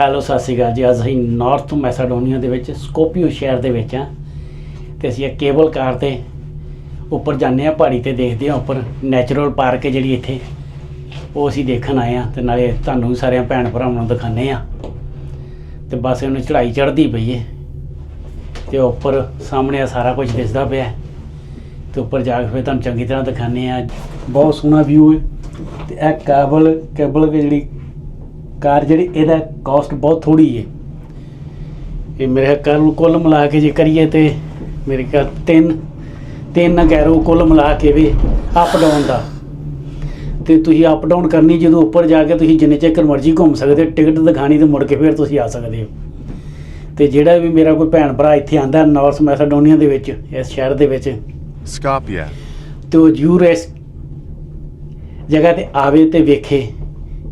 Hello ਸਤਿ ਸ਼੍ਰੀ ਅਕਾਲ ਜੀ ਅੱਜ ਅਸੀਂ ਨਾਰਥ ਮੈਸਾਡੋਨੀਆ ਦੇ ਵਿੱਚ, ਸਕੋਪੀਓ ਸ਼ਹਿਰ ਦੇ ਵਿੱਚ ਆ। ਤੇ ਅਸੀਂ ਇਹ ਕੇਬਲ ਕਾਰ ਤੇ ਉੱਪਰ ਜਾਂਦੇ ਆ, ਪਹਾੜੀ ਤੇ ਦੇਖਦੇ ਆ ਉੱਪਰ ਨੈਚੁਰਲ ਪਾਰਕ ਹੈ ਜਿਹੜੀ ਇੱਥੇ। ਉਹ ਅਸੀਂ ਦੇਖਣ ਆਏ ਆ ਤੇ ਨਾਲੇ ਤੁਹਾਨੂੰ ਵੀ ਸਾਰਿਆਂ ਭੈਣ ਭਰਾਵਾਂ ਨੂੰ ਦਿਖਾਣੇ ਆ। ਤੇ ਬਸ ਇਹਨੂੰ ਚੜ੍ਹਾਈ ਚੜ੍ਹਦੀ ਪਈ ਏ। ਤੇ ਉੱਪਰ ਸਾਹਮਣੇ ਆ ਸਾਰਾ ਕੁਝ ਦਿਸਦਾ ਪਿਆ ਹੈ। ਤੇ ਉੱਪਰ ਜਾ ਕੇ ਫਿਰ ਤੁਹਾਨੂੰ ਚੰਗੀ ਤਰ੍ਹਾਂ ਦਿਖਾਣੇ ਆ। ਬਹੁਤ ਸੋਹਣਾ ਵਿਊ ਹੈ। ਤੇ ਇਹ ਕੇਬਲ ਕੇਬਲ ਦੀ ਜਿਹੜੀ ਕਾਰ ਜਿਹੜੀ ਇਹਦਾ ਕਾਸਟ ਬਹੁਤ ਥੋੜੀ ਹੈ ਇਹ ਮੇਰੇ ਖਿਆਲ ਕੁੱਲ ਮਿਲਾ ਕੇ ਜੇ ਕਰੀਏ ਤੇ ਮੇਰੇ ਖਿਆਲ ਤਿੰਨ ਤਿੰਨ ਗੈਰੋ ਕੁੱਲ ਮਿਲਾ ਕੇ ਵੀ ਅਪ ਡਾਊਨ ਦਾ। ਤੇ ਤੁਸੀਂ ਅਪ ਡਾਊਨ ਕਰਨੀ ਜਦੋਂ ਉੱਪਰ ਜਾ ਕੇ ਤੁਸੀਂ ਜਿੰਨੇ ਚਿਰ ਮਰਜ਼ੀ ਘੁੰਮ ਸਕਦੇ ਹੋ, ਟਿਕਟ ਦਿਖਾਣੀ ਤੇ ਮੁੜ ਕੇ ਫਿਰ ਤੁਸੀਂ ਆ ਸਕਦੇ ਹੋ। ਤੇ ਜਿਹੜਾ ਵੀ ਮੇਰਾ ਕੋਈ ਭੈਣ ਭਰਾ ਇੱਥੇ ਆਂਦਾ ਨਾਰਥ ਮੈਸਾਡੋਨੀਆ ਦੇ ਵਿੱਚ ਇਸ ਸ਼ਹਿਰ ਦੇ ਵਿੱਚ Skopje. ਤੇ ਉਹ ਇਸ ਜਗ੍ਹਾ ਤੇ ਆਵੇ ਤੇ ਵੇਖੇ।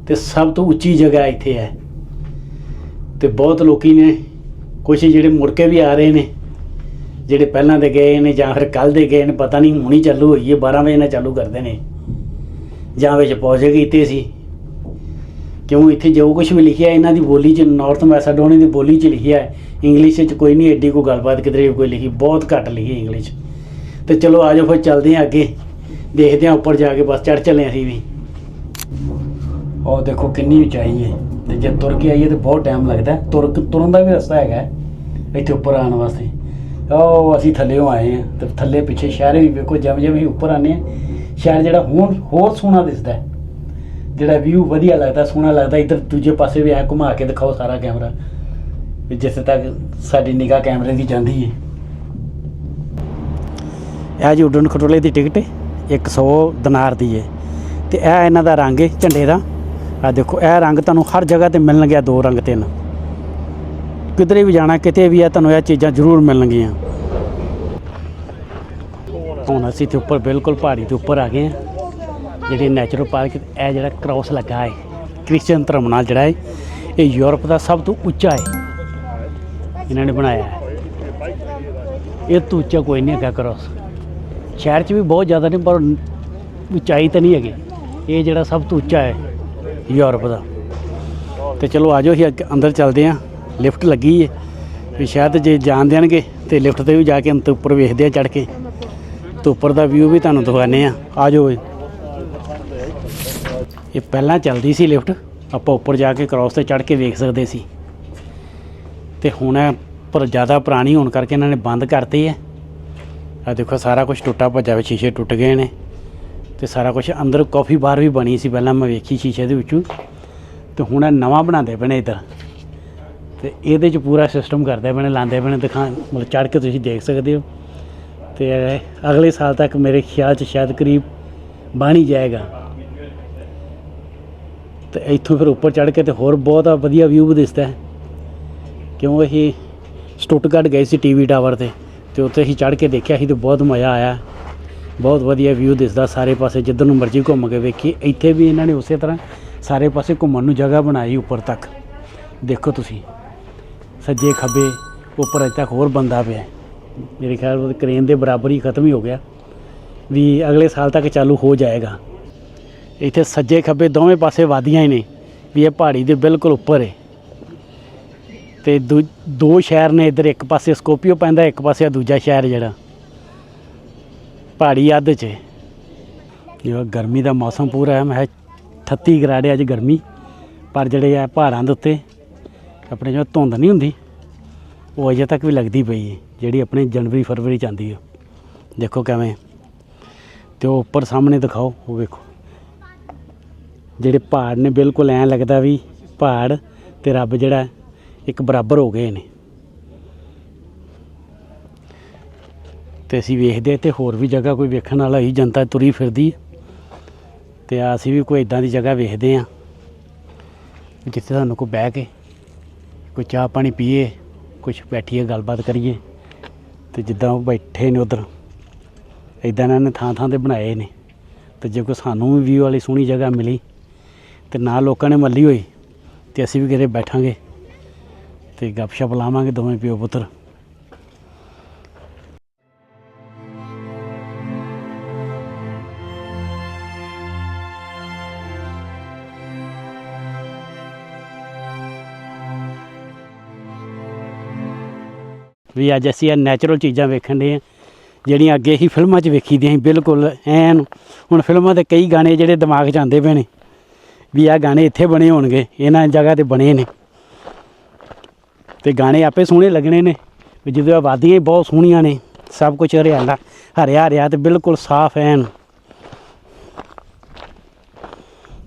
ਤੇ ਸਭ ਤੋਂ ਉੱਚੀ ਜਗ੍ਹਾ ਇੱਥੇ ਹੈ। ਤੇ ਬਹੁਤ ਲੋਕੀ ਨੇ ਕੁਝ ਜਿਹੜੇ ਮੁੜ ਕੇ ਵੀ ਆ ਰਹੇ ਨੇ, ਜਿਹੜੇ ਪਹਿਲਾਂ ਦੇ ਗਏ ਨੇ ਜਾਂ ਫਿਰ ਕੱਲ ਦੇ ਗਏ ਨੇ, ਪਤਾ ਨਹੀਂ ਹੁਣੀ ਚਾਲੂ, ਹੋਈ ਹੈ 12 ਵਜੇ ਨਾਲ ਚਾਲੂ ਕਰਦੇ ਨੇ। ਜਾਂ ਵਿੱਚ ਪਹੁੰਚ ਕੀਤੇ ਇੱਥੇ ਸੀ। ਕਿਉਂ ਇੱਥੇ ਜੋ ਕੁਝ ਵੀ ਲਿਖਿਆ, ਇਹਨਾਂ ਦੀ ਬੋਲੀ ਚ ਨਾਰਥ ਮੈਸਾਡੋਨੀਆ ਦੀ ਬੋਲੀ ਚ ਲਿਖਿਆ ਹੈ। ਇੰਗਲਿਸ਼ 'ਚ ਕੋਈ ਨਹੀਂ ਐਡੀ ਕੋਈ ਗੱਲਬਾਤ ਕਿਧਰੇ ਵੀ ਕੋਈ ਲਿਖੀ, ਬਹੁਤ ਘੱਟ ਲਿਖੀ ਇੰਗਲਿਸ਼ ਤੇ ਚਲੋ ਆਜੋ ਫਿਰ, ਚੱਲਦੇ ਹਾਂ ਅੱਗੇ। ਦੇਖਦੇ ਹਾਂ ਉੱਪਰ ਜਾ ਕੇ ਬਸ ਚੜ ਚੱਲੇ ਅਸੀਂ ਵੀ। ਉਹ ਦੇਖੋ ਕਿੰਨੀ ਉਚਾਈ ਹੈ ਤੇ ਜੇ ਤੁਰ ਕੇ ਆਈਏ ਤੇ ਬਹੁਤ ਟਾਈਮ ਲੱਗਦਾ ਤੁਰ ਤੁਰਨ ਦਾ ਵੀ ਰਸਤਾ ਹੈਗਾ ਇੱਥੇ ਉੱਪਰ ਆਉਣ ਵਾਸਤੇ। ਉਹ ਅਸੀਂ ਥੱਲੇੋਂ ਆਏ ਹਾਂ। ਤੇ ਥੱਲੇ ਪਿੱਛੇ ਸ਼ਹਿਰ ਵੀ ਵੇਖੋ, ਜਿਵੇਂ ਜਿਵੇਂ ਅਸੀਂ ਉੱਪਰ ਆਨੇ ਆ ਸ਼ਹਿਰ ਜਿਹੜਾ ਹੋਰ ਹੋਰ ਸੋਹਣਾ ਦਿਸਦਾ ਜਿਹੜਾ ਵਿਊ ਵਧੀਆ ਲੱਗਦਾ, ਸੋਹਣਾ ਲੱਗਦਾ। ਇੱਧਰ ਦੂਜੇ ਪਾਸੇ ਵੀ ਐ ਘੁਮਾ ਕੇ ਦਿਖਾਓ ਸਾਰਾ ਕੈਮਰਾ। ਵੀ ਜਿੱਥੇ ਤੱਕ ਸਾਡੀ ਨਿਗਾਹ ਕੈਮਰੇ ਦੀ ਜਾਂਦੀ ਹੈ ਇਹ ਜੀ ਉਡਣ ਖਟੋਲੇ ਦੀ ਟਿਕਟ 100 ਦਿਨਾਰ ਦੀ ਹੈ ਤੇ ਇਹ ਇਹਨਾਂ ਦਾ ਰੰਗ ਹੈ ਝੰਡੇ ਦਾ। ਆ ਦੇਖੋ, ਇਹ ਰੰਗ ਤੁਹਾਨੂੰ ਹਰ ਜਗ੍ਹਾ ਤੇ ਮਿਲਣਗੇ ਦੋ ਰੰਗ ਤਿੰਨ। ਕਿਧਰੇ ਵੀ ਜਾਣਾ, ਕਿਤੇ ਵੀ ਆ, ਤੁਹਾਨੂੰ ਇਹ ਚੀਜ਼ਾਂ ਜ਼ਰੂਰ ਮਿਲਣਗੀਆਂ। ਹੁਣ ਅਸੀਂ ਤੇ ਉੱਪਰ ਬਿਲਕੁਲ ਪਹਾੜੀ ਦੇ ਉੱਪਰ ਆ ਗਏ ਆ ਜਿਹੜੀ ਨੈਚੁਰਲ ਪਾਰਕ ਇਹ ਜਿਹੜਾ ਕ੍ਰਾਸ ਲੱਗਾ ਹੈ ਕ੍ਰਿਸਚੀਅਨ ਧਰਮ ਨਾਲ ਜਿਹੜਾ ਹੈ, ਇਹ ਯੂਰਪ ਦਾ ਸਭ ਤੋਂ ਉੱਚਾ ਹੈ। ਇਹਨਾਂ ਨੇ ਬਣਾਇਆ ਹੈ। ਇਹ ਤੋਂ ਉੱਚਾ ਕੋਈ ਨਹੀਂ ਹੈਗਾ ਕ੍ਰਾਸ ਸ਼ਹਿਰ 'ਚ ਵੀ ਬਹੁਤ ਜ਼ਿਆਦਾ ਨਹੀਂ ਪਰ ਉਚਾਈ ਤਾਂ ਨਹੀਂ ਹੈਗੀ। ਇਹ ਜਿਹੜਾ ਸਭ ਤੋਂ ਉੱਚਾ ਹੈ ਯੂਰਪ ਦਾ। ਤੇ ਚਲੋ ਆਜੋ, ਅਸੀਂ ਅੰਦਰ ਚੱਲਦੇ ਹਾਂ ਲਿਫਟ ਲੱਗੀ ਹੈ ਵੀ ਸ਼ਾਇਦ ਜੇ ਜਾਣ ਦੇਣਗੇ ਤੇ ਲਿਫਟ ਤੇ ਵੀ ਜਾ ਕੇ ਅੰਤ ਉੱਪਰ ਵੇਖਦੇ ਆ ਚੜ ਕੇ। ਤੇ ਉੱਪਰ ਦਾ ਵਿਊ ਵੀ ਤੁਹਾਨੂੰ ਦਿਖਾਉਂਦੇ ਆ। ਆਜੋ ਇਹ ਪਹਿਲਾਂ ਚੱਲਦੀ ਸੀ ਲਿਫਟ। ਆਪਾਂ ਉੱਪਰ ਜਾ ਕੇ ਕ੍ਰਾਸ ਤੇ ਚੜ ਕੇ ਵੇਖ ਸਕਦੇ ਸੀ। ਤੇ ਹੁਣ ਪਰ ਜ਼ਿਆਦਾ ਪੁਰਾਣੀ ਹੋਣ ਕਰਕੇ ਇਹਨਾਂ ਨੇ ਬੰਦ ਕਰਤੀ ਹੈ ਆ ਦੇਖੋ, ਸਾਰਾ ਕੁਝ ਟੁੱਟਾ ਭੱਜਾ ਵੇ, ਸ਼ੀਸ਼ੇ ਟੁੱਟ ਗਏ ਨੇ। ਤੇ ਸਾਰਾ ਕੁਝ ਅੰਦਰ ਕਾਫੀ ਬਾਰ ਵੀ ਬਣੀ ਸੀ ਪਹਿਲਾਂ ਮੈਂ ਵੇਖੀ ਸ਼ੀਸ਼ੇ ਦੇ ਵਿੱਚੋਂ। ਤੇ ਹੁਣ ਇਹ ਨਵਾਂ ਬਣਾਉਂਦੇ ਪਏ ਨੇ ਇੱਧਰ। ਤੇ ਇਹਦੇ ਚ ਪੂਰਾ ਸਿਸਟਮ ਕਰਦੇ ਪਏ ਨੇ, ਲਾਉਂਦੇ ਪਏ ਨੇ, ਦਿਖਾ, ਮਤਲਬ ਚੜ ਕੇ ਤੁਸੀਂ ਦੇਖ ਸਕਦੇ ਹੋ। ਤੇ ਅਗਲੇ ਸਾਲ ਤੱਕ ਮੇਰੇ ਖਿਆਲ ਚ ਸ਼ਾਇਦ ਕਰੀਬ ਬਣ ਹੀ ਜਾਏਗਾ। ਤੇ ਇੱਥੋਂ ਫਿਰ ਉੱਪਰ ਚੜ ਕੇ ਤੇ ਹੋਰ ਬਹੁਤ ਵਧੀਆ ਵਿਊ ਦਿਸਦਾ ਹੈ। ਕਿਉਂ ਇਹ ਸਟੁੱਟਗਾਰਡ ਗਏ ਸੀ ਟੀਵੀ ਟਾਵਰ ਤੇ ਤੇ ਉੱਥੇ ਅਸੀਂ ਚੜ ਕੇ ਦੇਖਿਆ ਸੀ ਤੇ ਬਹੁਤ ਮਜ਼ਾ ਆਇਆ। ਬਹੁਤ ਵਧੀਆ ਵਿਊ ਦਿਸਦਾ ਸਾਰੇ ਪਾਸੇ, ਜਿੱਧਰ ਨੂੰ ਮਰਜ਼ੀ ਘੁੰਮ ਕੇ ਵੇਖੀ ਇੱਥੇ ਵੀ ਇਹਨਾਂ ਨੇ ਉਸੇ ਤਰ੍ਹਾਂ ਸਾਰੇ ਪਾਸੇ ਘੁੰਮਣ ਨੂੰ ਜਗ੍ਹਾ ਬਣਾਈ ਉੱਪਰ ਤੱਕ। ਦੇਖੋ ਤੁਸੀਂ, ਸੱਜੇ ਖੱਬੇ, ਉੱਪਰ ਅਜੇ ਤੱਕ ਹੋਰ ਬੰਦਾ ਪਿਆ। ਮੇਰੇ ਖਿਆਲ ਉਹ ਕ੍ਰੇਨ ਦੇ ਬਰਾਬਰ ਹੀ ਖਤਮ ਹੀ ਹੋ ਗਿਆ। ਵੀ ਅਗਲੇ ਸਾਲ ਤੱਕ ਚਾਲੂ ਹੋ ਜਾਏਗਾ। ਇੱਥੇ ਸੱਜੇ ਖੱਬੇ ਦੋਵੇਂ ਪਾਸੇ ਵਾਦੀਆਂ ਹੀ ਨੇ, ਵੀ ਇਹ ਪਹਾੜੀ ਦੇ ਬਿਲਕੁਲ ਉੱਪਰ ਹੈ ਤੇ ਦੂ- ਦੋ ਸ਼ਹਿਰ ਨੇ ਇੱਧਰ, ਇੱਕ ਪਾਸੇ ਸਕੋਪੀਓ ਪੈਂਦਾ, ਇੱਕ ਪਾਸੇ ਆ ਦੂਜਾ ਸ਼ਹਿਰ ਜਿਹੜਾ। ਪਹਾੜੀ ਅੱਧ 'ਚ। ਹੈ। ਜੋ ਗਰਮੀ ਦਾ ਮੌਸਮ ਪੂਰਾ ਹੈ ਮੈਂ ਕਿਹਾ 38 ਗਰਾੜੇ ਅੱਜ ਗਰਮੀ। ਪਰ ਜਿਹੜੇ ਆ ਪਹਾੜਾਂ ਦੇ ਉੱਤੇ ਆਪਣੇ ਜੋ ਧੁੰਦ ਨਹੀਂ ਹੁੰਦੀ, ਉਹ ਅਜੇ ਤੱਕ ਵੀ ਲੱਗਦੀ ਪਈ ਹੈ ਜਿਹੜੀ ਆਪਣੇ ਜਨਵਰੀ, ਫਰਵਰੀ ਚ ਆਉਂਦੀ ਹੈ ਦੇਖੋ ਕਿਵੇਂ। ਤੇ ਉਹ ਉੱਪਰ ਸਾਹਮਣੇ ਦਿਖਾਓ, ਉਹ ਵੇਖੋ। ਜਿਹੜੇ ਪਹਾੜ ਨੇ, ਬਿਲਕੁਲ ਐਂ ਲੱਗਦਾ ਵੀ ਪਹਾੜ ਤੇ ਰੱਬ ਜਿਹੜਾ ਇੱਕ ਬਰਾਬਰ ਹੋ ਗਏ ਨੇ। ਤੇ ਅਸੀਂ ਵੇਖਦੇ ਤੇ ਹੋਰ ਵੀ ਜਗ੍ਹਾ ਕੋਈ ਵੇਖਣ ਵਾਲਾ ਹੀ, ਜਨਤਾ ਤੁਰੀ ਫਿਰਦੀ ਹੈ। ਤੇ ਅਸੀਂ ਵੀ ਕੋਈ ਇਦਾਂ ਦੀ ਜਗ੍ਹਾ ਵੇਖਦੇ ਆ ਜਿੱਥੇ ਸਾਨੂੰ ਕੋਈ ਬਹਿ ਕੇ ਕੋਈ ਚਾਹ ਪਾਣੀ ਪੀਏ ਕੁਝ ਬੈਠੀਏ, ਗੱਲਬਾਤ ਕਰੀਏ। ਤੇ ਜਿੱਦਾਂ ਉਹ ਬੈਠੇ ਨੇ ਉਧਰ ਇਦਾਂ ਇਹਨਾਂ ਨੇ ਥਾਂ ਥਾਂ ਤੇ ਬਣਾਏ ਨੇ। ਤੇ ਜੇ ਕੋਈ ਸਾਨੂੰ ਵੀ ਵਿਊ ਵਾਲੀ ਸੋਹਣੀ ਜਗ੍ਹਾ ਮਿਲੀ, ਤੇ ਨਾ ਲੋਕਾਂ ਨੇ ਮੱਲੀ ਹੋਈ, ਤੇ ਅਸੀਂ ਵੀ ਕਿਤੇ ਬੈਠਾਂਗੇ, ਤੇ ਗੱਪਸ਼ਪ ਲਾਵਾਂਗੇ ਦੋਵੇਂ ਪਿਓ ਪੁੱਤਰ। ਵੀ ਅੱਜ ਅਸੀਂ ਇਹ ਨੈਚੁਰਲ ਚੀਜ਼ਾਂ ਵੇਖਣ ਦੇ ਆ ਜਿਹੜੀਆਂ ਅੱਗੇ ਹੀ ਫਿਲਮਾਂ 'ਚ ਵੇਖੀ ਦੀਆਂ ਸੀ, ਬਿਲਕੁਲ ਐਨ। ਹੁਣ ਫਿਲਮਾਂ ਦੇ ਕਈ ਗਾਣੇ ਜਿਹੜੇ ਦਿਮਾਗ 'ਚ ਆਉਂਦੇ ਪਏ ਨੇ, ਵੀ ਆਹ ਗਾਣੇ ਇੱਥੇ ਬਣੇ ਹੋਣਗੇ, ਇਹਨਾਂ ਜਗ੍ਹਾ ਤੇ ਬਣੇ ਨੇ। ਤੇ ਗਾਣੇ ਆਪੇ ਸੋਹਣੇ ਲੱਗਣੇ ਨੇ, ਵੀ ਜਦੋਂ ਆਬਾਦੀਆਂ ਹੀ ਬਹੁਤ ਸੋਹਣੀਆਂ ਨੇ, ਸਭ ਕੁਝ ਹਰਿਆਲਾ, ਹਰਿਆ ਹਰਿਆ ਤੇ ਬਿਲਕੁਲ ਸਾਫ਼ ਐਨ।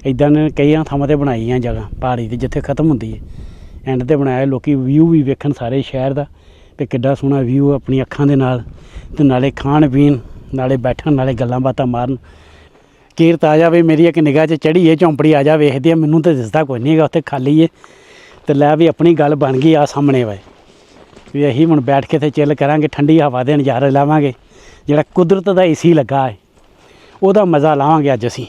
ਇਦਾਂ ਨੇ ਕਈਆਂ ਥਾਵਾਂ ਤੇ ਬਣਾਈਆਂ ਜਗ੍ਹਾ, ਪਹਾੜੀ ਤੇ ਜਿੱਥੇ ਖਤਮ ਹੁੰਦੀ ਹੈ। ਐਂਡ ਤੇ ਬਣਾਇਆ, ਲੋਕੀ ਵਿਊ ਵੀ ਵੇਖਣ ਸਾਰੇ ਸ਼ਹਿਰ ਦਾ। ਤੇ ਕਿੱਡਾ ਸੋਹਣਾ ਵਿਊ ਆਪਣੀ ਅੱਖਾਂ ਦੇ ਨਾਲ ਤੇ ਨਾਲੇ ਖਾਣ ਪੀਣ ਨਾਲੇ ਬੈਠਣ, ਨਾਲੇ ਗੱਲਾਂ ਬਾਤਾਂ ਮਾਰਨ ਕੀਰਤ ਆ ਜਾਵੇ, ਮੇਰੀ ਇੱਕ ਨਿਗਾਹ 'ਚ ਚੜੀ ਏ, ਝੌਂਪੜੀ ਆ ਜਾ ਵੇਖਦੀ ਆ ਮੈਨੂੰ ਤਾਂ ਦਿਸਦਾ ਕੋਈ ਨਹੀਂ ਹੈਗਾ, ਉੱਥੇ ਖਾਲੀ ਏ। ਤੇ ਲੈ ਵੀ ਆਪਣੀ ਗੱਲ ਬਣ ਗਈ ਆ ਸਾਹਮਣੇ ਵੇ ਵੀ ਅਸੀਂ ਹੁਣ ਬੈਠ ਕੇ ਤੇ ਚਿੱਲ ਕਰਾਂਗੇ, ਠੰਡੀ ਹਵਾ ਦੇ ਨਜ਼ਾਰੇ ਲਾਵਾਂਗੇ, ਜਿਹੜਾ ਕੁਦਰਤ ਦਾ ਏਸੀ ਲੱਗਾ ਹੈ ਉਹਦਾ ਮਜ਼ਾ ਲਾਵਾਂਗੇ ਅੱਜ ਅਸੀਂ।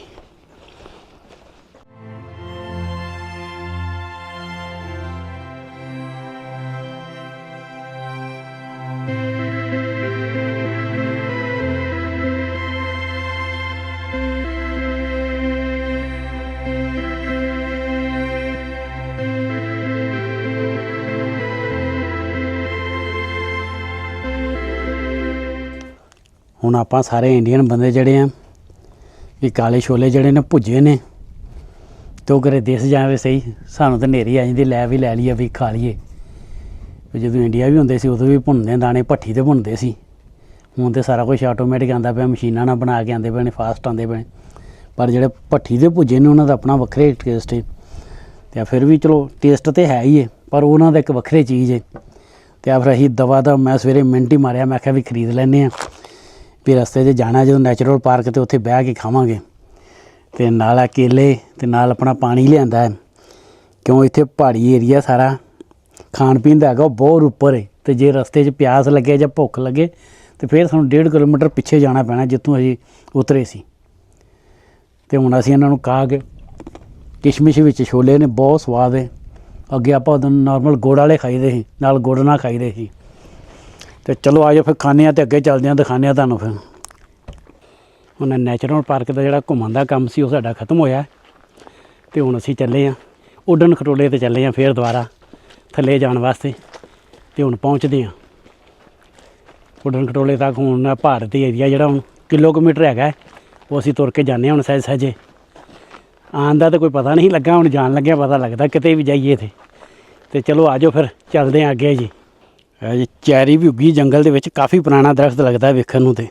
ਆਪਾਂ ਸਾਰੇ ਇੰਡੀਅਨ ਬੰਦੇ ਜਿਹੜੇ ਆ, ਵੀ ਕਾਲੇ ਛੋਲੇ ਜਿਹੜੇ ਨੇ ਭੁੱਜੇ ਨੇ, ਤੇ ਉਹ ਕਰੇ ਦਿਸ ਜਾਵੇ ਸਹੀ, ਸਾਨੂੰ ਤਾਂ ਨੇਰੀ ਆ ਜਾਂਦੀ, ਲੈ ਵੀ ਲੈ ਲਈਏ, ਵੀ ਖਾ ਲਈਏ। ਵੀ ਜਦੋਂ ਇੰਡੀਆ ਵੀ ਹੁੰਦੇ ਸੀ, ਉਦੋਂ ਵੀ ਭੁੰਨਦੇ ਦਾਣੇ, ਭੱਠੀ ਤੇ ਭੁੰਨਦੇ ਸੀ। ਹੁਣ ਤੇ ਸਾਰਾ ਕੁਝ ਆਟੋਮੈਟਿਕ ਆਂਦਾ ਪਿਆ, ਮਸ਼ੀਨਾਂ ਨਾਲ ਬਣਾ ਕੇ ਆਂਦੇ ਪਏ ਨੇ ਫਾਸਟ ਆਂਦੇ ਪਏ ਨੇ। ਪਰ ਜਿਹੜੇ ਭੱਠੀ ਦੇ ਭੁੱਜੇ ਨੇ, ਉਹਨਾਂ ਦਾ ਆਪਣਾ ਵੱਖਰੇ ਟੇਸਟ ਹੈ ਤੇ ਫਿਰ ਵੀ ਚਲੋ ਟੇਸਟ ਤੇ ਹੈ ਹੀ ਹੈ ਪਰ ਉਹਨਾਂ ਦਾ ਇੱਕ ਵੱਖਰੇ ਚੀਜ਼ ਹੈ ਤੇ ਆ ਫਿਰ ਅਸੀਂ ਦਵਾ ਦਾ ਮੈਂ ਸਵੇਰੇ ਮਿੰਟ ਹੀ ਮਾਰਿਆ, ਮੈਂ ਕਿਹਾ ਵੀ ਖਰੀਦ ਲੈਨੇ ਆ। ਵੀ ਰਸਤੇ 'ਚ ਜਾਣਾ ਜਦੋਂ ਨੈਚੁਰਲ ਪਾਰਕ ਤੇ ਉੱਥੇ ਬਹਿ ਕੇ ਖਾਵਾਂਗੇ। ਤੇ ਨਾਲ ਆ ਕੇਲੇ ਤੇ ਨਾਲ ਆਪਣਾ ਪਾਣੀ ਲਿਆਂਦਾ ਹੈ। ਕਿਉਂ ਇੱਥੇ ਪਹਾੜੀ ਏਰੀਆ ਸਾਰਾ ਖਾਣ ਪੀਣ ਦਾ ਹੈਗਾ, ਉਹ ਬਹੁਤ ਉੱਪਰ ਹੈ ਤੇ ਜੇ ਰਸਤੇ 'ਚ ਪਿਆਸ ਲੱਗੇ ਜਾਂ ਭੁੱਖ ਲੱਗੇ, ਤੇ ਫਿਰ ਸਾਨੂੰ 1.5 ਕਿਲੋਮੀਟਰ ਪਿੱਛੇ ਜਾਣਾ ਪੈਣਾ ਜਿੱਥੋਂ ਅਸੀਂ ਉਤਰੇ ਸੀ। ਤੇ ਹੁਣ ਅਸੀਂ ਇਹਨਾਂ ਨੂੰ ਕਹਾ ਕੇ ਕਿਸ਼ਮਿਸ਼ ਵਿੱਚ ਛੋਲੇ ਨੇ, ਬਹੁਤ ਸਵਾਦ ਹੈ ਅੱਗੇ ਆਪਾਂ ਉਦੋਂ ਨਾਰਮਲ ਗੁੜ ਵਾਲੇ ਖਾਈਦੇ ਸੀ, ਨਾਲ ਗੁੜ ਨਾਲ ਖਾਈਦੇ ਸੀ। ਤੇ ਚਲੋ ਆਜੋ ਫਿਰ ਖਾਣੇ ਆ ਤੇ ਅੱਗੇ ਚੱਲਦੇ ਆ ਦਿਖਾਉਂਦੇ ਆ ਤੁਹਾਨੂੰ ਫਿਰ। ਹੁਣ ਨੈਚੁਰਲ ਪਾਰਕ ਦਾ ਜਿਹੜਾ ਘੁੰਮਣ ਦਾ ਕੰਮ ਸੀ, ਉਹ ਸਾਡਾ ਖਤਮ ਹੋਇਆ ਤੇ ਹੁਣ ਅਸੀਂ ਚੱਲੇ ਆ ਉੱਡਣ ਖਟੋਲੇ ਤੇ ਚੱਲੇ ਆ ਫੇਰ ਦੁਬਾਰਾ, ਥੱਲੇ ਜਾਣ ਵਾਸਤੇ। ਤੇ ਹੁਣ ਪਹੁੰਚਦੇ ਆ ਉੱਡਣ ਖਟੋਲੇ ਤੱਕ ਹੁਣ ਭਾਰਤ ਦੀ ਏਰੀਆ ਜਿਹੜਾ ਹੁਣ ਕਿਲੋਮੀਟਰ ਹੈਗਾ ਉਹ ਅਸੀਂ ਤੁਰ ਕੇ ਜਾਂਦੇ ਹਾਂ ਹੁਣ ਸਹਿਜ ਸਹਿਜੇ। ਆਉਣ ਦਾ ਤਾਂ ਕੋਈ ਪਤਾ ਨਹੀਂ ਲੱਗਾ, ਹੁਣ ਜਾਣ ਲੱਗਿਆ ਪਤਾ ਲੱਗਦਾ, ਕਿਤੇ ਵੀ ਜਾਈਏ ਤੇ ਤੇ ਚਲੋ ਆਜੋ ਫਿਰ, ਚੱਲਦੇ ਆ ਅੱਗੇ ਜੀ। ਇਹ ਚੈਰੀ ਵੀ ਉੱਗੀ ਜੰਗਲ ਦੇ ਵਿੱਚ, ਕਾਫੀ ਪੁਰਾਣਾ ਦਰਖਤ ਲੱਗਦਾ ਵੇਖਣ ਨੂੰ ਤੇ।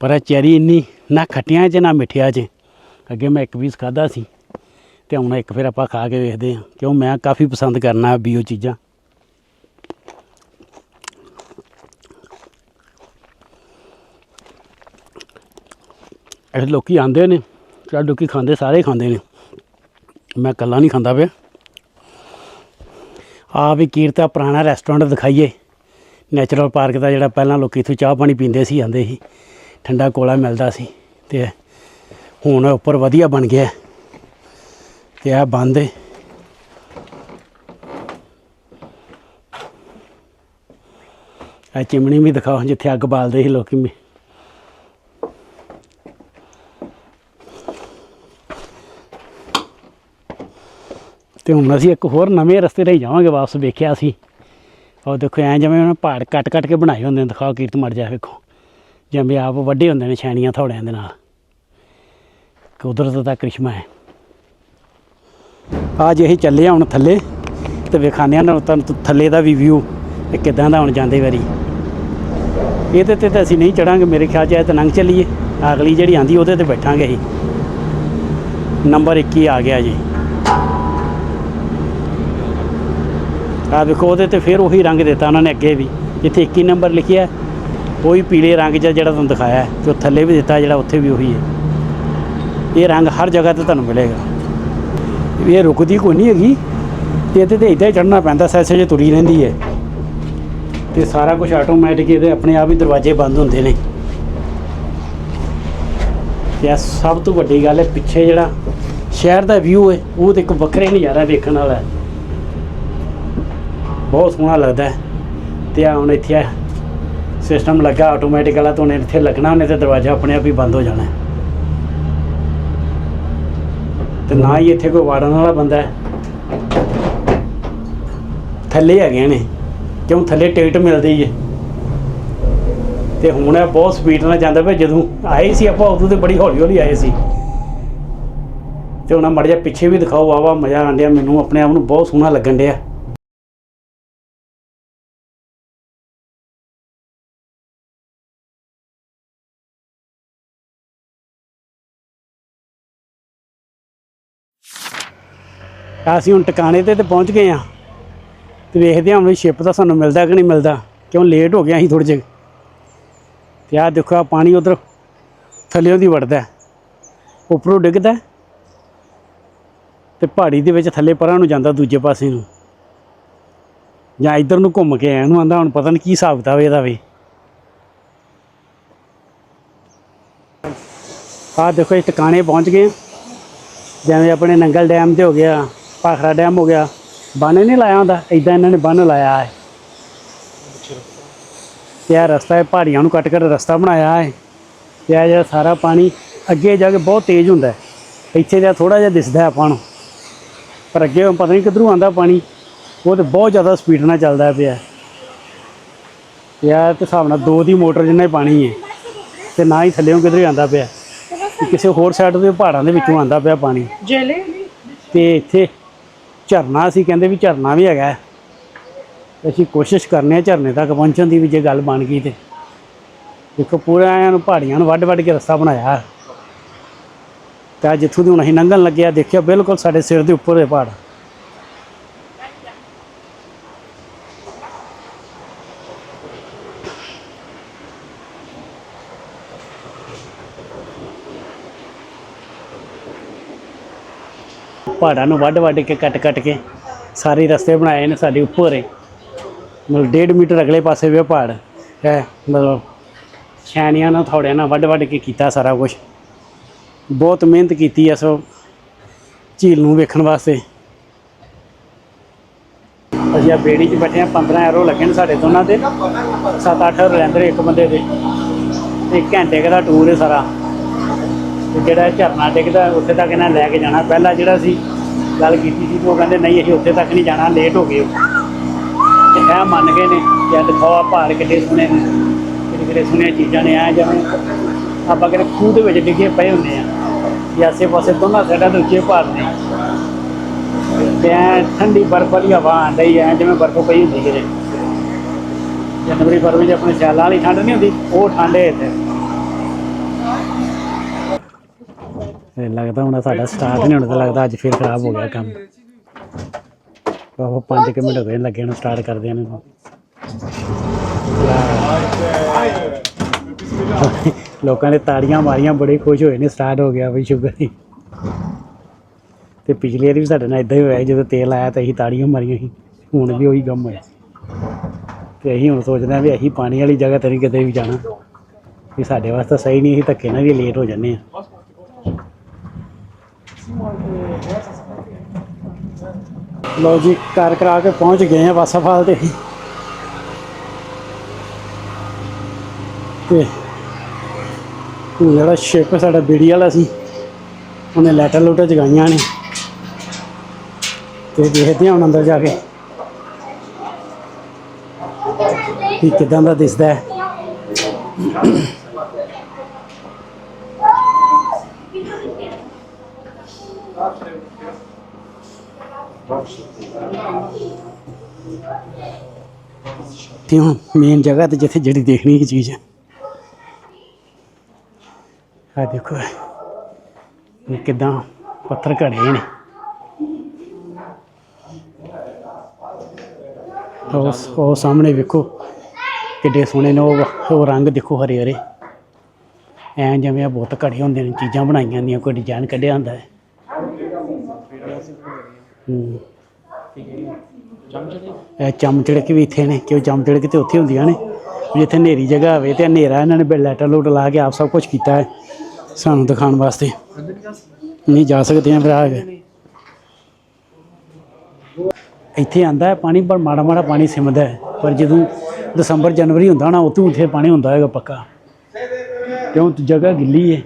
ਪਰ ਇਹ ਚੈਰੀ ਇੰਨੀ ਨਾ ਖੱਟੀਆਂ 'ਚ, ਨਾ ਮਿੱਠੀਆਂ 'ਚ। ਅੱਗੇ ਮੈਂ ਇੱਕ ਪੀਸ ਖਾਦਾ ਸੀ ਤੇ ਹੁਣ ਇੱਕ ਫਿਰ ਆਪਾਂ ਖਾ ਕੇ ਵੇਖਦੇ ਹਾਂ, ਕਿਉਂ ਮੈਂ ਕਾਫੀ ਪਸੰਦ ਕਰਨਾ ਬੀਓ ਚੀਜ਼ਾਂ। ਇਹ ਲੋਕੀ ਆਂਦੇ ਨੇ ਚਾ ਲੋਕੀ ਖਾਂਦੇ, ਸਾਰੇ ਖਾਂਦੇ ਨੇ। ਮੈਂ ਇਕੱਲਾ ਨਹੀਂ ਖਾਂਦਾ ਪਿਆ। ਆ ਵੀ ਕੀਰਤਾ ਪੁਰਾਣਾ ਰੈਸਟੋਰੈਂਟ ਦਿਖਾਈਏ। ਨੈਚੁਰਲ ਪਾਰਕ ਦਾ ਜਿਹੜਾ ਪਹਿਲਾਂ ਲੋਕੀ ਇੱਥੇ ਚਾਹ ਪਾਣੀ ਪੀਂਦੇ ਸੀ, ਆਂਦੇ ਸੀ। ਠੰਡਾ ਕੋਲਾ ਮਿਲਦਾ ਸੀ ਤੇ ਹੁਣ ਉੱਪਰ ਵਧੀਆ ਬਣ ਗਿਆ। ਤੇ ਆ ਬੰਦ ਹੈ ਆ ਚਿਮਣੀ ਵੀ ਦਿਖਾਓ, ਜਿੱਥੇ ਅੱਗ ਬਾਲਦੇ ਸੀ ਲੋਕੀ। ਤੇ ਹੁਣ ਅਸੀਂ ਇੱਕ ਹੋਰ ਨਵੇਂ ਰਸਤੇ ਰਾਹੀਂ ਜਾਵਾਂਗੇ, ਵਾਪਸ ਵੇਖਿਆ ਸੀ। ਉਹ ਦੇਖੋ, ਐਂ ਜਿਵੇਂ ਉਹਨਾਂ ਪਹਾੜ ਕੱਟ ਕੱਟ ਕੇ ਬਣਾਏ ਹੁੰਦੇ ਨੇ, ਦਿਖਾਓ ਕੀਰਤ ਮਰ ਜਾ ਵੇਖੋ। ਜਿਵੇਂ ਆਪ ਵੱਡੇ ਹੁੰਦੇ ਨੇ ਛਾਣੀਆਂ ਥੋੜਿਆਂ ਦੇ ਨਾਲ। ਕੁਦਰਤ ਦਾ ਕ੍ਰਿਸ਼ਮਾ ਹੈ। ਅੱਜ ਅਸੀਂ ਚੱਲੇ ਹੁਣ ਥੱਲੇ, ਤੇ ਵਿਖਾਉਂਦੇ ਹਾਂ ਤੁਹਾਨੂੰ ਥੱਲੇ ਦਾ ਵੀ ਵਿਊ ਤੇ ਕਿਦਾਂ ਦਾ ਹੁਣ ਜਾਂਦੇ ਵਾਰੀ। ਇਹਦੇ ਤੇ ਤਾਂ ਅਸੀਂ ਨਹੀਂ ਚੜਾਂਗੇ, ਮੇਰੇ ਖਿਆਲ 'ਚ ਇਹ ਤਾਂ ਲੰਘ ਚੱਲੀਏ। ਅਗਲੀ ਜਿਹੜੀ ਆਂਦੀ ਉਹਦੇ ਤੇ ਬੈਠਾਂਗੇ ਅਸੀਂ। ਨੰਬਰ 21 ਆ ਗਿਆ ਜੀ। ਆ ਵੇਖੋ ਉਹਦੇ ਤੇ ਫਿਰ ਉਹੀ ਰੰਗ ਦਿੱਤਾ ਉਹਨਾਂ ਨੇ ਅੱਗੇ ਵੀ। ਜਿੱਥੇ 21 ਨੰਬਰ ਲਿਖਿਆ ਉਹੀ ਪੀਲੇ ਰੰਗ ਜਿਹਾ ਜਿਹੜਾ ਤੁਹਾਨੂੰ ਦਿਖਾਇਆ ਹੈ, ਤੇ ਉਹ ਥੱਲੇ ਵੀ ਦਿੱਤਾ ਜਿਹੜਾ ਉੱਥੇ ਵੀ ਉਹੀ ਹੈ। ਇਹ ਰੰਗ ਹਰ ਜਗ੍ਹਾ ਤੇ ਤੁਹਾਨੂੰ ਮਿਲੇਗਾ। ਇਹ ਰੁਕਦੀ ਕੋਈ ਨਹੀਂ ਹੈਗੀ। ਤੇ ਇਹਦੇ ਤੇ ਇਦਾਂ ਹੀ ਚੜਨਾ ਪੈਂਦਾ ਸੈਸੇ ਜੇ ਤੁਰੀ ਰਹਿੰਦੀ ਹੈ। ਤੇ ਸਾਰਾ ਕੁਝ ਆਟੋਮੈਟਿਕ ਇਹਦੇ ਆਪਣੇ ਆਪ ਹੀ ਦਰਵਾਜ਼ੇ ਬੰਦ ਹੁੰਦੇ ਨੇ। ਤੇ ਇਹ ਸਭ ਤੋਂ ਵੱਡੀ ਗੱਲ ਹੈ ਪਿੱਛੇ ਜਿਹੜਾ ਸ਼ਹਿਰ ਦਾ ਵਿਊ ਹੈ ਉਹ ਤੇ ਇੱਕ ਵੱਖਰੇ ਨਜ਼ਾਰਾ ਦੇਖਣ ਵਾਲਾ ਹੈ। ਬਹੁਤ ਸੋਹਣਾ ਲੱਗਦਾ ਹੈ। ਤੇ ਆ ਹੁਣ ਇੱਥੇ ਸਿਸਟਮ ਲੱਗਾ ਆਟੋਮੈਟਿਕ ਵਾਲਾ ਤੋਂ ਉਹਨੇ ਇੱਥੇ ਲੱਗਣਾ ਉਹਨੇ ਤੇ ਦਰਵਾਜ਼ਾ ਆਪਣੇ ਆਪ ਹੀ ਬੰਦ ਹੋ ਜਾਣਾ ਹੈ। ਤੇ ਨਾ ਹੀ ਇੱਥੇ ਕੋਈ ਵਾੜਨ ਵਾਲਾ ਬੰਦਾ ਹੈ। ਥੱਲੇ ਹੈਗੇ ਨੇ, ਕਿਉਂ ਥੱਲੇ ਟਿਕਟ ਮਿਲਦੀ ਹੈ ਤੇ ਹੁਣ ਇਹ ਬਹੁਤ ਸਪੀਡ ਨਾਲ ਜਾਂਦਾ ਪਿਆ, ਜਦੋਂ ਆਏ ਸੀ ਆਪਾਂ, ਉਦੋਂ ਤੇ ਬੜੀ ਹੌਲੀ ਹੌਲੀ ਆਏ ਸੀ। ਤੇ ਹੁਣ ਮੜ ਜਾ ਪਿੱਛੇ ਵੀ ਦਿਖਾਓ ਵਾਵਾ ਮਜ਼ਾ ਆਉਣ ਮੈਨੂੰ ਆਪਣੇ ਆਪ ਨੂੰ ਬਹੁਤ ਸੋਹਣਾ ਲੱਗਣ ਡਿਆ। ਅਸੀਂ ਹੁਣ ਟਿਕਾਣੇ ਤੇ ਤੇ ਪਹੁੰਚ ਗਏ ਆ ਤੇ ਵੇਖਦੇ ਹਾਂ ਹੁਣ ਵੀ ਸ਼ਿਪ ਦਾ ਸਾਨੂੰ ਮਿਲਦਾ ਕਿ ਨਹੀਂ ਮਿਲਦਾ। ਕਿਉਂ ਲੇਟ ਹੋ ਗਿਆ ਅਸੀਂ ਥੋੜ੍ਹੇ ਜਿਹੇ। ਤੇ ਆਹ ਦੇਖੋ ਆ ਪਾਣੀ ਉਧਰ ਥੱਲਿਓਂ ਦੀ ਵੜਦਾ ਉੱਪਰੋਂ ਡਿੱਗਦਾ ਹੈ ਤੇ ਪਹਾੜੀ ਦੇ ਵਿੱਚ ਥੱਲੇ ਪਰਾਂ ਨੂੰ ਜਾਂਦਾ ਦੂਜੇ ਪਾਸੇ ਨੂੰ। ਜਾਂ ਇੱਧਰ ਨੂੰ ਘੁੰਮ ਕੇ ਆਇਆ, ਇਹਨੂੰ ਆਂਦਾ ਹੁਣ ਪਤਾ ਨਹੀਂ ਕੀ ਹਿਸਾਬ ਕਿਤਾਬ ਇਹਦਾ ਵੀ। ਆਹ ਦੇਖੋ ਇਹ ਟਿਕਾਣੇ ਪਹੁੰਚ ਗਏ ਜਿਵੇਂ ਆਪਣੇ ਨੰਗਲ ਡੈਮ ਤੇ ਹੋ ਗਿਆ। ਭਾਖੜਾ ਡੈਮ ਹੋ ਗਿਆ। ਬੰਨ ਨਹੀਂ ਲਾਇਆ ਹੁੰਦਾ ਇਦਾਂ ਇਹਨਾਂ ਨੇ ਬੰਨ ਲਾਇਆ ਹੈ। ਇਹ ਰਸਤਾ ਹੈ ਪਹਾੜੀਆਂ ਨੂੰ ਕੱਟ ਕੇ ਰਸਤਾ ਬਣਾਇਆ ਹੈ। ਇਹ ਜਿਹੜਾ ਸਾਰਾ ਪਾਣੀ ਅੱਗੇ ਜਾ ਕੇ ਬਹੁਤ ਤੇਜ਼ ਹੁੰਦਾ ਹੈ। ਇੱਥੇ ਤਾਂ ਥੋੜਾ ਜਿਹਾ ਦਿਸਦਾ ਹੈ ਆਪਾਂ ਨੂੰ। ਪਰ ਅੱਗੇ ਪਤਾ ਨਹੀਂ ਕਿੱਧਰੋਂ ਆਂਦਾ ਪਾਣੀ। ਉਹ ਤੇ ਬਹੁਤ ਜ਼ਿਆਦਾ ਸਪੀਡ ਨਾਲ ਚੱਲਦਾ ਪਿਆ ਇਹ ਤੇ ਹਿਸਾਬ ਨਾਲ ਦੋ ਦੀ ਮੋਟਰ ਜਿੰਨਾ ਪਾਣੀ ਹੈ ਤੇ ਨਾ ਹੀ ਥੱਲੇੋਂ ਕਿਧਰੇ ਆਂਦਾ ਪਿਆ। ਕਿਸੇ ਹੋਰ ਸਾਈਡ ਦੇ ਪਹਾੜਾਂ ਦੇ ਵਿੱਚੋਂ ਆਂਦਾ ਪਿਆ ਪਾਣੀ। ਤੇ ਇੱਥੇ ਝਰਨਾ, ਅਸੀਂ ਕਹਿੰਦੇ ਵੀ ਝਰਨਾ ਵੀ ਹੈਗਾ। ਅਸੀਂ ਕੋਸ਼ਿਸ਼ ਕਰਨੇ ਆ ਝਰਨੇ ਤੱਕ ਪਹੁੰਚਣ ਦੀ ਵੀ ਜੇ ਗੱਲ ਬਣ ਗਈ ਤੇ। ਦੇਖੋ, ਪੂਰਾ ਐਨ ਨੂੰ ਪਹਾੜੀਆਂ ਨੂੰ ਵੱਢ ਵੱਢ ਕੇ ਰਸਤਾ ਬਣਾਇਆ। ਤਾਂ ਜਿੱਥੋਂ ਦੀ ਹੁਣ ਅਸੀਂ ਲੰਘਣ ਲੱਗਿਆ ਦੇਖਿਆ ਬਿਲਕੁਲ ਸਾਡੇ ਸਿਰ ਦੇ ਉੱਪਰ ਇਹ ਪਹਾੜ। ਪਹਾੜਾਂ ਨੂੰ ਵੱਢ ਵੱਢ ਕੇ, ਕੱਟ ਕੱਟ ਕੇ ਸਾਰੇ ਰਸਤੇ ਬਣਾਏ ਨੇ ਸਾਡੇ ਉੱਪਰ ਹੀ। ਮਤਲਬ 1.5 ਮੀਟਰ ਅਗਲੇ ਪਾਸੇ ਵੀ ਉਹ ਪਹਾੜ। ਹੈ, ਮਤਲਬ ਛੈਣੀਆਂ ਨਾਲ, ਥੋੜਿਆਂ ਨਾਲ ਵੱਢ ਵੱਢ ਕੇ ਕੀਤਾ ਸਾਰਾ ਕੁਝ ਬਹੁਤ ਮਿਹਨਤ ਕੀਤੀ ਐ ਸੋ, ਝੀਲ ਨੂੰ ਵੇਖਣ ਵਾਸਤੇ। ਅਸੀਂ ਆ ਬੇੜੀ 'ਚ ਬੈਠੇ ਆ 15 ਯੂਰੋ ਲੱਗੇ ਨੇ ਸਾਡੇ ਦੋਨਾਂ ਦੇ। 7-8 ਯੂਰੋ ਨੇ ਇੱਕ ਬੰਦੇ ਦੇ। ਤੇ ਇੱਕ ਘੰਟੇ ਕੁ ਦਾ ਟੂਰ ਹੈ ਸਾਰਾ। ਤੇ ਜਿਹੜਾ ਝਰਨਾ ਡਿੱਗਦਾ, ਉੱਥੇ ਤੱਕ ਇਹਨਾਂ ਲੈ ਕੇ ਜਾਣਾ। ਪਹਿਲਾਂ ਜਿਹੜਾ ਸੀ, ਗੱਲ ਕੀਤੀ ਸੀ ਉਹ ਕਹਿੰਦੇ, ਨਹੀਂ, ਅਸੀਂ ਉੱਥੇ ਤੱਕ ਨਹੀਂ ਜਾਣਾ ਲੇਟ ਹੋ ਗਏ ਤੇ ਇਹ ਮੰਨ ਗਏ ਨੇ ਕਿ ਅੱਜ ਦਿਖਾਓ ਆ ਪਹਾੜ ਕਿੱਡੇ ਸੋਹਣੇ ਨੇ, ਕਿਹੜੇ ਕਿਹੜੇ ਸੋਹਣੀਆਂ ਚੀਜ਼ਾਂ ਨੇ ਆ ਜਿਵੇਂ ਆਪਾਂ ਕਿਹੜੇ ਖੂਹ ਦੇ ਵਿੱਚ ਡਿੱਗੇ ਪਏ ਹੁੰਦੇ ਆ ਤੇ ਆਸੇ ਪਾਸੇ ਦੋਨਾਂ ਸਾਈਡਾਂ ਦੇ ਉੱਚੇ ਪਹਾੜ ਨੇ। ਤੇ ਐਂ ਠੰਡੀ ਬਰਫ਼ ਵਾਲੀ ਹਵਾ ਆਂਦੀ ਐ ਜਿਵੇਂ ਬਰਫ਼ ਪਈ ਹੁੰਦੀ ਕਿਤੇ। ਜਨਵਰੀ, ਫਰਵਰੀ 'ਚ ਆਪਣੇ ਸਿਆਲਾਂ ਵਾਲੀ ਠੰਡ ਨਹੀਂ ਹੁੰਦੀ, ਉਹ ਠੰਡ ਹੈ ਇੱਥੇ। ਇਹ ਲੱਗਦਾ ਹੁਣ ਸਾਡਾ ਸਟਾਰਟ ਨਹੀਂ ਹੋਣਾ ਤਾਂ ਲੱਗਦਾ ਅੱਜ ਫਿਰ ਖਰਾਬ ਹੋ ਗਿਆ ਕੰਮ। ਬਾਬਾ 5 ਮਿੰਟ ਹੋਏ ਲੱਗੇ ਨੂੰ ਸਟਾਰਟ ਕਰਦੇ ਨੇ। ਲੋਕਾਂ ਨੇ ਤਾੜੀਆਂ ਮਾਰੀਆਂ, ਬੜੇ ਖੁਸ਼ ਹੋਏ ਨੇ ਸਟਾਰਟ ਹੋ ਗਿਆ ਬਈ ਸ਼ੁਕਰ ਹੀ। ਤੇ ਪਿਛਲੇ ਵਾਰੀ ਵੀ ਸਾਡੇ ਨਾਲ ਇਦਾਂ ਹੀ ਹੋਇਆ ਜਦੋਂ ਤੇਲ ਆਇਆ ਤਾਂ ਅਸੀਂ ਤਾੜੀਆਂ ਮਾਰੀਆਂ ਸੀ, ਹੁਣ ਵੀ ਉਹੀ ਕੰਮ ਹੋਇਆ। ਤੇ ਅਸੀਂ ਹੁਣ ਸੋਚਦੇ ਹਾਂ ਵੀ ਅਸੀਂ ਪਾਣੀ ਵਾਲੀ ਜਗ੍ਹਾ ਤੇ ਨਹੀਂ ਕਿਤੇ ਵੀ ਜਾਣਾ। ਵੀ ਸਾਡੇ ਵਾਸਤੇ ਸਹੀ ਨਹੀਂ, ਅਸੀਂ ਧੱਕੇ ਨਾਲ ਵੀ ਲੇਟ ਹੋ ਜਾਂਦੇ ਆ ਲੋ ਜੀ ਕਰ ਕਰਾ ਕੇ ਪਹੁੰਚ ਗਏ ਆ ਵਾਸਾਫਾਲ ਤੇ ਤੇ ਜਿਹੜਾ ਸ਼ਿਪ ਸਾਡਾ ਬੀੜੀ ਵਾਲਾ ਸੀ, ਉਹਨੇ ਲੈਟਰ ਲੂਟਰ ਜਗਾਈਆਂ ਨੇ। ਤੇ ਦੇਖਦੇ ਹਾਂ ਹੁਣ ਅੰਦਰ ਜਾ ਕੇ ਕਿ ਕਿਦਾਂ ਦਾ ਦਿਸਦਾ ਹੈ। ਤੇ ਹੁਣ ਮੇਨ ਜਗ੍ਹਾ ਤੇ ਜਿੱਥੇ ਜਿਹੜੀ ਦੇਖਣੀ ਹੈ ਚੀਜ਼ ਆ। ਦੇਖੋ, ਇਹ ਕਿਦਾਂ ਪੱਥਰ ਘੜੇ ਨੇ। ਉਹ ਉਹ ਸਾਹਮਣੇ ਵੇਖੋ, ਕਿੱਡੇ ਸੋਹਣੇ ਨੇ। ਉਹ ਉਹ ਰੰਗ ਦੇਖੋ ਹਰੇ ਹਰੇ ਐਂ ਜਿਵੇਂ ਆ, ਬਹੁਤ ਘੜੇ ਹੁੰਦੇ ਨੇ, ਚੀਜ਼ਾਂ ਬਣਾਈਆਂ ਹੁੰਦੀਆਂ, ਕੋਈ ਡਿਜ਼ਾਈਨ ਕੱਢਿਆ ਹੁੰਦਾ ਹੈ। ਹੂੰ। ਇਹ ਚਮਚੜਕ ਵੀ ਇੱਥੇ ਨੇ, ਕਿਉਂ ਚਮਚੜਕ ਤੇ ਉੱਥੇ ਹੁੰਦੀਆਂ ਨੇ? ਵੀ ਜਿੱਥੇ ਹਨੇਰੀ ਜਗ੍ਹਾ ਹੋਵੇ ਤੇ ਹਨੇਰਾ ਇਹਨਾਂ ਨੇ ਲੈਟਰ ਲੂਟ ਲਾ ਕੇ ਆਪ ਸਭ ਕੁਝ ਕੀਤਾ ਹੈ ਸਾਨੂੰ ਦਿਖਾਉਣ ਵਾਸਤੇ। ਨਹੀਂ ਜਾ ਸਕਦੇ ਆ ਫਿਰ ਆ ਕੇ ਇੱਥੇ ਆਂਦਾ ਹੈ ਪਾਣੀ, ਪਰ ਮਾੜਾ ਮਾੜਾ ਪਾਣੀ ਸਿਮਦਾ ਹੈ। ਪਰ ਜਦੋਂ ਦਸੰਬਰ ਜਨਵਰੀ ਹੁੰਦਾ ਨਾ ਉਤੋਂ ਉੱਥੇ ਪਾਣੀ ਹੁੰਦਾ ਹੈਗਾ ਪੱਕਾ। ਕਿਉਂ? ਜਗ੍ਹਾ ਗਿੱਲੀ ਹੈ।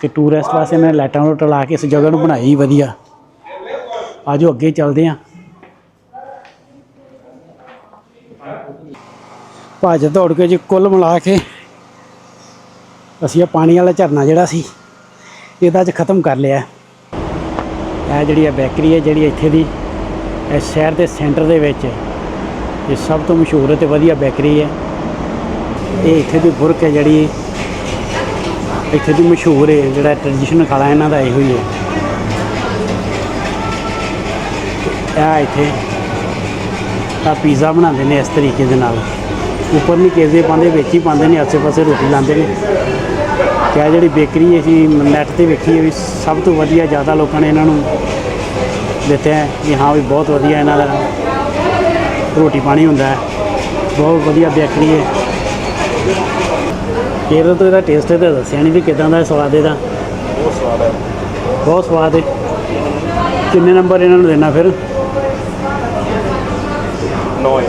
ਤੇ ਟੂਰਿਸਟ ਵਾਸਤੇ ਮੈਂ ਲਾਈਟਾਂ ਲੂਟਾਂ ਲਾ ਕੇ ਇਸ ਜਗ੍ਹਾ ਨੂੰ ਬਣਾਈ ਵਧੀਆ। ਆਜੋ ਅੱਗੇ ਚੱਲਦੇ ਹਾਂ ਭੱਜ ਦੌੜ ਕੇ ਜੀ ਕੁੱਲ ਮਿਲਾ ਕੇ ਅਸੀਂ ਇਹ ਪਾਣੀ ਵਾਲਾ ਝਰਨਾ ਜਿਹੜਾ ਸੀ, ਇਹਦਾ ਅੱਜ ਖਤਮ ਕਰ ਲਿਆ। ਇਹ ਜਿਹੜੀ ਹੈ ਬੇਕਰੀ ਹੈ, ਜਿਹੜੀ ਇੱਥੇ ਦੀ, ਇਹ ਸ਼ਹਿਰ ਦੇ ਸੈਂਟਰ ਦੇ ਵਿੱਚ, ਇਹ ਸਭ ਤੋਂ ਮਸ਼ਹੂਰ ਤੇ ਵਧੀਆ ਬੇਕਰੀ ਹੈ। ਇਹ ਇੱਥੇ ਦੀ ਬੁਰਕ ਹੈ ਜਿਹੜੀ, ਇੱਥੇ ਦੀ ਮਸ਼ਹੂਰ ਹੈ, ਜਿਹੜਾ ਟ੍ਰੈਡੀਸ਼ਨਲ ਖਾਣਾ ਇਹਨਾਂ ਦਾ ਇਹੋ ਹੀ ਹੈ। ਇਹ ਇੱਥੇ। ਆ ਪੀਜ਼ਾ ਬਣਾਉਂਦੇ ਨੇ ਇਸ ਤਰੀਕੇ ਦੇ ਨਾਲ। ਉੱਪਰ ਨਹੀਂ ਕੇਜ਼ੇ ਪਾਉਂਦੇ, ਵਿੱਚ ਹੀ ਪਾਉਂਦੇ ਨੇ ਆਸੇ ਪਾਸੇ ਰੋਟੀ ਲਾਉਂਦੇ ਨੇ। ਤੇ ਆਹ ਜਿਹੜੀ ਬੇਕਰੀ ਅਸੀਂ ਨੈਟ ਤੇ ਵੇਖੀ ਵੀ ਸਭ ਤੋਂ ਵਧੀਆ ਜ਼ਿਆਦਾ ਲੋਕਾਂ ਨੇ ਇਹਨਾਂ ਨੂੰ ਦਿੱਤੇ ਹੈ ਕਿ ਹਾਂ ਵੀ ਬਹੁਤ ਵਧੀਆ ਇਹਨਾਂ ਦਾ ਰੋਟੀ ਪਾਣੀ ਹੁੰਦਾ ਹੈ। ਬਹੁਤ ਵਧੀਆ ਬੇਕਰੀ ਹੈ। ਕੇਰਲ ਤੋਂ ਇਹਦਾ ਟੇਸਟ ਤਾਂ ਦੱਸਿਆ ਨਹੀਂ ਵੀ ਕਿਦਾਂ ਦਾ ਸਵਾਦ ਇਹਦਾ। ਬਹੁਤ ਸਵਾਦ ਹੈ। ਬਹੁਤ ਸਵਾਦ ਹੈ। ਕਿੰਨੇ ਨੰਬਰ ਇਹਨਾਂ ਨੂੰ ਦੇਣਾ ਫਿਰ? ਨੋ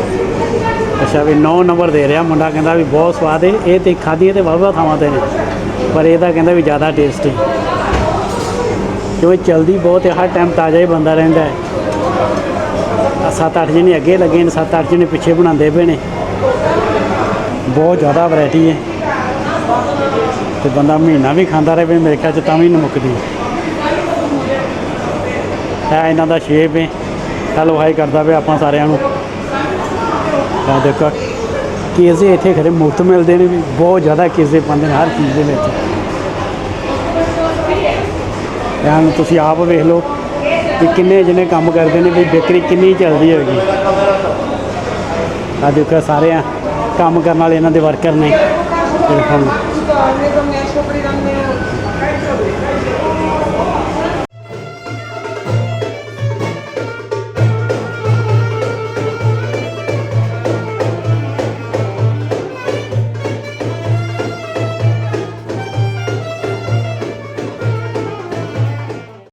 ਅੱਛਾ ਵੀ 9 ਨੰਬਰ ਦੇ ਰਿਹਾ ਮੁੰਡਾ, ਕਹਿੰਦਾ ਵੀ ਬਹੁਤ ਸਵਾਦ ਹੈ। ਇਹ ਤੇ ਖਾਧੀ ਤੇ ਵਾਵਾ ਥਾਵਾਂ ਤੇ ਨੇ। ਪਰ ਇਹਦਾ ਕਹਿੰਦਾ ਵੀ ਜ਼ਿਆਦਾ ਟੇਸਟੀ ਕਿਉਂ ਇਹ ਚਲਦੀ ਬਹੁਤ ਹੈ, ਹਰ ਟਾਈਮ ਤਾਜ਼ਾ ਹੀ ਬੰਦਾ ਰਹਿੰਦਾ ਹੈ। ਸੱਤ ਅੱਠ ਜਣੇ ਅੱਗੇ ਲੱਗੇ ਨੇ, ਸੱਤ ਅੱਠ ਜਣੇ ਪਿੱਛੇ ਬਣਾਉਂਦੇ ਪਏ ਨੇ। ਬਹੁਤ ਜ਼ਿਆਦਾ ਵੈਰਾਈਟੀ ਹੈ। ਤੇ ਬੰਦਾ ਮਹੀਨਾ ਵੀ ਖਾਂਦਾ ਰਹੇ ਮੇਰੇ ਖਿਆਲ ਚ ਤਾਂ ਵੀ ਨਹੀਂ ਮੁੱਕਦੀ। ਇਹ ਇਹਨਾਂ ਦਾ ਸ਼ੇਪ ਹੈ। ਹੈਲੋ ਹਾਈ ਕਰਦਾ ਪਿਆ ਆਪਾਂ ਸਾਰਿਆਂ ਨੂੰ। ਆ ਦੇਖੋ ਕੇਜ਼ੇ ਇੱਥੇ ਖਰੇ ਮੁਫਤ ਮਿਲਦੇ ਨੇ ਵੀ, ਬਹੁਤ ਜ਼ਿਆਦਾ ਕੇਜ਼ੇ ਪਾਉਂਦੇ ਨੇ ਹਰ ਚੀਜ਼ ਦੇ ਵਿੱਚ। ਯਾਰ ਤੁਸੀਂ ਆਪ ਵੇਖ ਲਓ ਕਿ ਕਿੰਨੇ ਜਣੇ ਕੰਮ ਕਰਦੇ ਨੇ, ਵੀ ਬੇਕਰੀ ਕਿੰਨੀ ਚੱਲਦੀ ਹੋਵੇਗੀ ਆ ਦੇਖੋ ਸਾਰੇ ਕੰਮ ਕਰਨ ਵਾਲੇ ਇਹਨਾਂ ਦੇ ਵਰਕਰ ਨੇ। ਤੇ